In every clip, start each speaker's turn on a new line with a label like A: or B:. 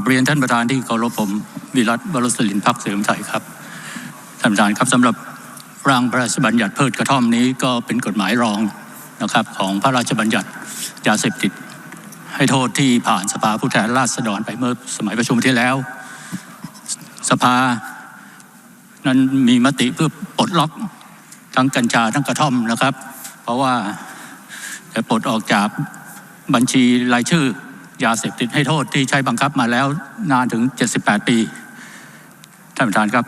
A: บเรียนท่านประธานที่เคารพผมวิรัตวรสลินพักเสริมไทยครับท่านประธานครับสำหรับร่างพระราชบัญญัติพืชกระท่อมนี้ก็เป็นกฎหมายรองนะครับของพระราชบัญญัติยาเสพติด ให้โทษที่ผ่านสภาผู้แทนราษฎรไปเมื่อสมัยประชุมที่แล้ว สภานั้นมีมติเพื่อปลดล็อกทั้งกัญชาทั้งกระท่อมนะครับ เพราะว่าจะปลดออกจากบัญชีรายชื่อ ยาเสพติดให้โทษที่ใช้บังคับมาแล้วนานถึง 78 ปี ท่านประธานครับ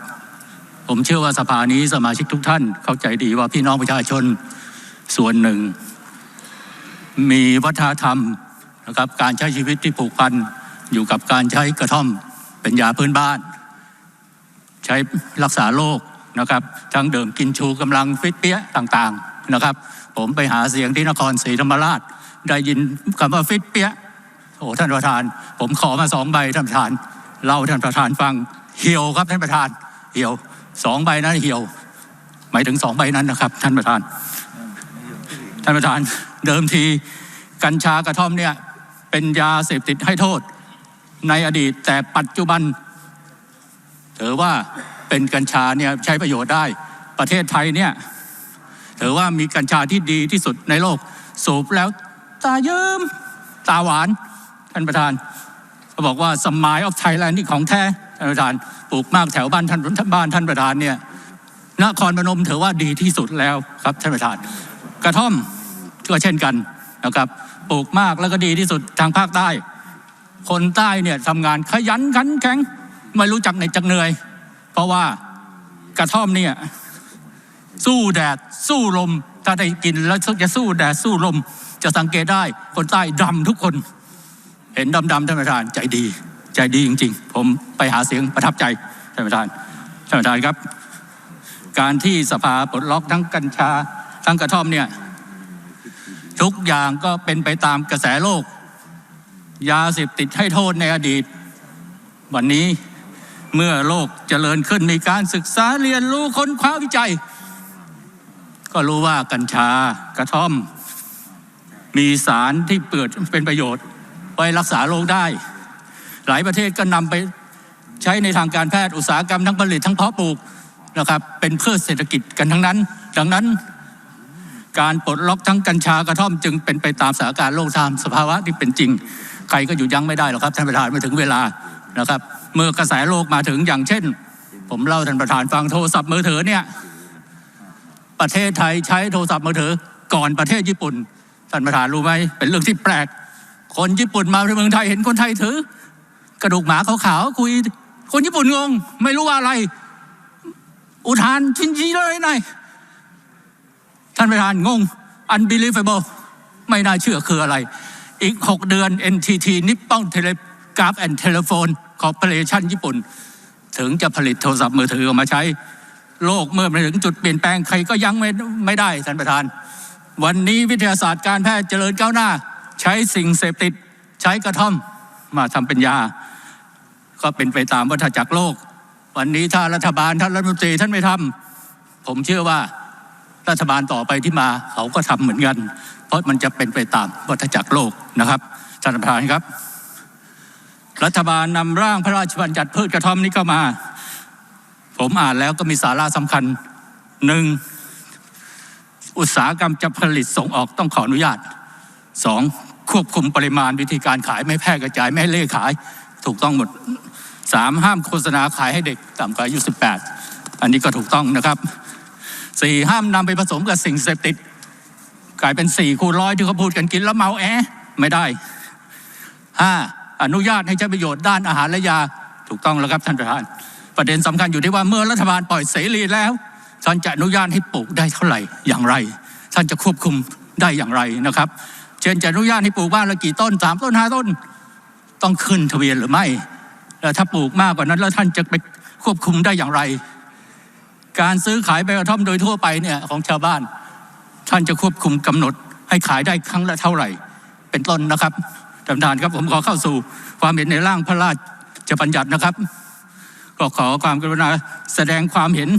A: ผมเชื่อว่าสภานี้สมาชิกทุกท่านเข้าใจดีว่าพี่น้องประชาชนส่วนหนึ่ง มีวัฒนธรรมนะครับการใช้ชีวิตที่ผูกพันอยู่กับการใช้กระท่อมเป็นยาพื้นบ้าน ใช้รักษาโรคนะครับทั้งเดิมกินชูกำลังฟิตเปี้ยต่างๆนะครับ ผมไปหาเสียงที่นครศรีธรรมราช ได้ยินคำว่าฟิตเปี้ย โอ้ท่านประธาน ผมขอมาสองใบท่านประธานเล่าท่านประธานฟังเหี่ยวครับท่านประธาน เหี่ยวสองใบนั้นเหี่ยว หมายถึงสองใบนั้นนะครับ ท่านประธาน ท่านประธานเดิมทีกัญชากระท่อมเนี่ยเป็นยาเสพติดให้โทษ ในอดีตแต่ปัจจุบันถือว่าเป็นกัญชาเนี่ยใช้ประโยชน์ได้ประเทศไทยเนี่ยถือว่ามีกัญชาที่ดีที่สุดในโลก สูบแล้วตาเยิ้มตาหวาน ท่านประธานเขาบอกว่าสมายออฟไทยแลนด์นี่ของแท้ท่านประธานปลูกมากแถวบ้านท่านบ้านท่านประธานเนี่ยนครพนมถือว่าดีที่สุดแล้วครับท่านประธาน กระท่อมก็เช่นกันนะครับปลูกมากแล้วก็ดีที่สุดทางภาคใต้ คนใต้เนี่ยทำงานขยันขันแข็งไม่รู้จักในจักเหนื่อย เพราะว่ากระท่อมเนี่ยสู้แดดสู้ลม ถ้าได้กินแล้วจะสู้แดดสู้ลม จะสังเกตได้คนใต้ดำทุกคน เห็นดำๆท่านประธานใจดี ใจดีจริง ๆ ผมไปหาเสียงประทับใจท่านประธานท่านประธานครับ การที่สภาปลดล็อกทั้งกัญชาทั้งกระท่อมเนี่ยทุกอย่างก็เป็นไปตามกระแสโลก ยาเสพติดให้โทษในอดีต วันนี้เมื่อโลกเจริญขึ้นมีการศึกษาเรียนรู้ค้นคว้าวิจัย ก็รู้ว่ากัญชากระท่อม มีสารที่เปิดเป็นประโยชน์ ไว้รักษาโรคได้ หลายประเทศก็นำไปใช้ในทางการแพทย์อุตสาหกรรมทั้งผลิตทั้งเพาะปลูกนะครับเป็นเพื่อเศรษฐกิจกันทั้งนั้น ดังนั้น การปลดล็อกทั้งกัญชากระท่อมจึงเป็นไปตามสถานการณ์โลกตามสภาวะที่เป็นจริง ใครก็อยู่ยั้งไม่ได้หรอกครับท่านประธานม่ถึงเวลานะครับ เมื่อกระแสโลกมาถึงอย่างเช่น ผมเล่าท่านประธานฟังโทรศัพท์มือถือเนี่ยประเทศไทยใช้โทรศัพท์มือถือก่อนประเทศญี่ปุ่นท่านประธานรู้ไหมเป็นเรื่องที่แปลก คนญี่ปุ่นมาที่เมืองไทยเห็นคนไทยถือ กระดูกหมาขาวๆคุย คนญี่ปุ่นงง ไม่รู้ว่าอะไร อุทานชินจีเลยหน่อยท่านประธานงง unbelievable ไม่น่าเชื่อคืออะไร อีก 6 เดือน NTT Nippon Telegraph and Telephone Corporation ญี่ปุ่น ถึงจะผลิตโทรศัพท์มือถือออกมาใช้ โลกเมื่อมาถึงจุดเปลี่ยนแปลงใครก็ยังไม่ไม่ได้ท่านประธาน วันนี้วิทยาศาสตร์การแพทย์เจริญก้าวหน้า ใช้สิ่งเสพติดใช้กระท่อมมาทำเป็นยา ก็เป็นไปตามวัฏจักรโลก วันนี้ถ้ารัฐบาลท่านรัฐมนตรีท่านไม่ทำผมเชื่อว่ารัฐบาลต่อไปที่มาเขาก็ทำเหมือนกัน เพราะมันจะเป็นไปตามวัฏจักรโลกนะครับท่านประธานครับ รัฐบาลนำร่างพระราชบัญญัติพืชกระท่อมนี้เข้ามา ผมอ่านแล้วก็มีสาระสำคัญหนึ่งอุตสาหกรรมจะผลิตส่งออกต้องขออนุญาตสอง ควบคุมปริมาณวิธีการขายไม่แพร่กระจายไม่เล่ขาย ถูกต้องหมดสามห้ามโฆษณาขายให้เด็กต่ำกว่าอายุสิบแปดอันนี้ก็ถูกต้องนะครับสี่ห้ามนำไปผสมกับสิ่งเสพติด กลายเป็นสี่คูณร้อยที่เขาพูดกันกินแล้วเมาแอไม่ได้ห้าอนุญาตให้ใช้ประโยชน์ด้านอาหารและยาถูกต้องแล้วครับท่านประธาน ประเด็นสำคัญอยู่ที่ว่าเมื่อรัฐบาลปล่อยเสรีแล้วท่านจะอนุญาตให้ปลูกได้เท่าไหร่อย่างไร ท่านจะควบคุมได้อย่างไรนะครับ เช่นจะอนุญาตให้ปลูกบ้านละกี่ต้นสามต้นห้าต้น ต้องขึ้นทะเบียนหรือไม่แล้วถ้าปลูกมากกว่านั้นแล้วท่านจะไปควบคุมได้อย่างไร การซื้อขายใบกระท่อมโดยทั่วไปเนี่ยของชาวบ้าน ท่านจะควบคุมกำหนด ให้ขายได้ครั้งละเท่าไหร่ เป็นต้นนะครับท่านประธานครับผมขอเข้าสู่ความเห็นในร่างพระราชบัญญัตินะครับก็ขอความกรุณาแสดงความเห็น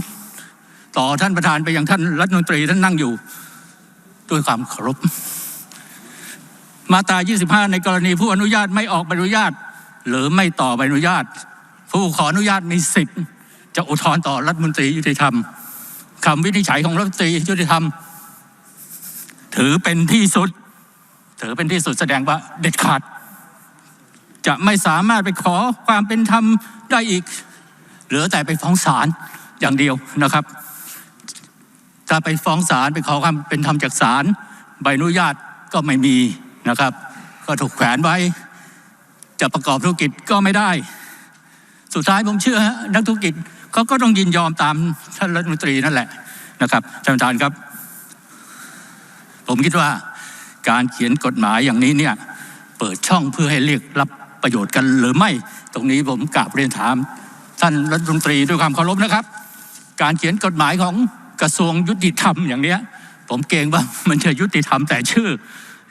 A: ต่อท่านประธานไปยังท่านรัฐมนตรีท่านนั่งอยู่ ด้วยความเคารพ มาตรา 25 ในกรณีผู้อนุญาตไม่ออกใบอนุญาต หรือไม่ต่อใบอนุญาต ผู้ขออนุญาตมีสิทธิ์ จะอุทธรณ์ต่อรัฐมนตรียุติธรรมคำวินิจฉัยของรัฐมนตรียุติธรรม ถือเป็นที่สุด ถือเป็นที่สุดแสดงว่าเด็ดขาด จะไม่สามารถไปขอความเป็นธรรมได้อีก เหลือแต่ไปฟ้องศาลอย่างเดียวนะครับถ้าไปฟ้องศาลไปขอความเป็นธรรมจากศาลใบอนุญาตก็ไม่มี นะครับ ก็ถูกแขวนไว้ จะประกอบธุรกิจก็ไม่ได้ สุดท้ายผมเชื่อ นักธุรกิจเขาก็ต้องยินยอมตามท่านรัฐมนตรีนั่นแหละนะครับท่านประธานครับ ผมคิดว่าการเขียนกฎหมายอย่างนี้เนี่ยเปิดช่องเพื่อให้เรียกรับประโยชน์กันหรือไม่ ตรงนี้ผมกราบเรียนถาม ท่านรัฐมนตรีด้วยความเคารพนะครับ การเขียนกฎหมายของกระทรวงยุติธรรมอย่างเนี้ย ผมเกรงว่ามันจะยุติธรรมแต่ชื่อ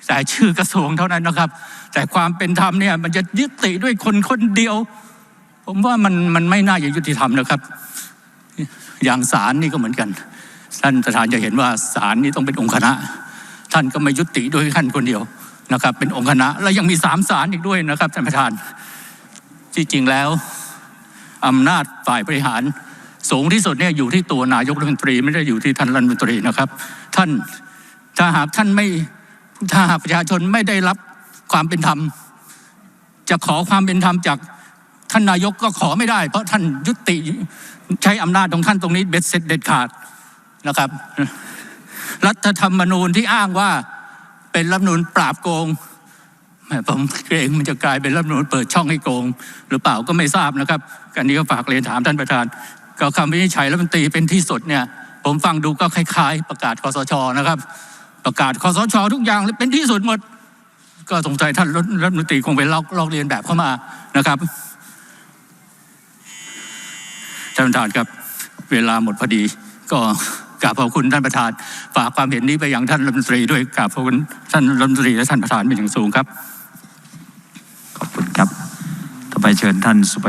A: แต่ชื่อกระทรวงเท่านั้นนะครับ แต่ความเป็นธรรมเนี่ยมันจะยึดติด้วยคนคนเดียว ผมว่ามันมันไม่น่าจะยุติธรรมนะครับ อย่างศาลนี่ก็เหมือนกัน ท่านประธานจะเห็นว่าศาลนี่ต้องเป็นองค์คณะ ท่านก็ไม่ยุติด้วยท่านคนเดียวนะครับ เป็นองค์คณะแล้วยังมีสามศาลอีกด้วยนะครับท่านประธานที่จริงแล้วอำนาจฝ่ายบริหารสูงที่สุดเนี่ยอยู่ที่ตัวนายกรัฐมนตรีไม่ได้อยู่ที่ท่านรัฐมนตรีนะครับ ท่านถ้าหากท่านไม่ ถ้าประชาชนไม่ได้รับความเป็นธรรม จะขอความเป็นธรรมจากท่านนายกก็ขอไม่ได้ เพราะท่านยุติใช้อำนาจของท่านตรงนี้เบ็ดเสร็จเด็ดขาดนะครับ รัฐธรรมนูญที่อ้างว่าเป็นรัฐมนูญปราบโกงผมเกรงมันจะกลายเป็นรัฐมนูญเปิดช่องให้โกง หรือเปล่าก็ไม่ทราบนะครับกันนี้ก็ฝากเรียนถามท่านประธาน ก็คำวินิจฉัยรัฐมนตรีเป็นที่สุดเนี่ย ผมฟังดูก็คล้ายๆ ประกาศคอสชนะครับ ประกาศคอสชทุกอย่างเป็นที่สุดหมด ก็สงสัยท่านรัฐมนตรีคงไปลอกลอกเรียนแบบเข้ามานะครับท่านประธานครับเวลาหมดพอดีก็กราบขอบคุณท่านประธานฝากความเห็นนี้ไปยังท่านรัฐมนตรีด้วยกราบขอบคุณท่านรัฐมนตรีและท่านประธานเป็นอย่างสูงครับ
B: ขอบคุณครับ ต่อไปเชิญท่านสุป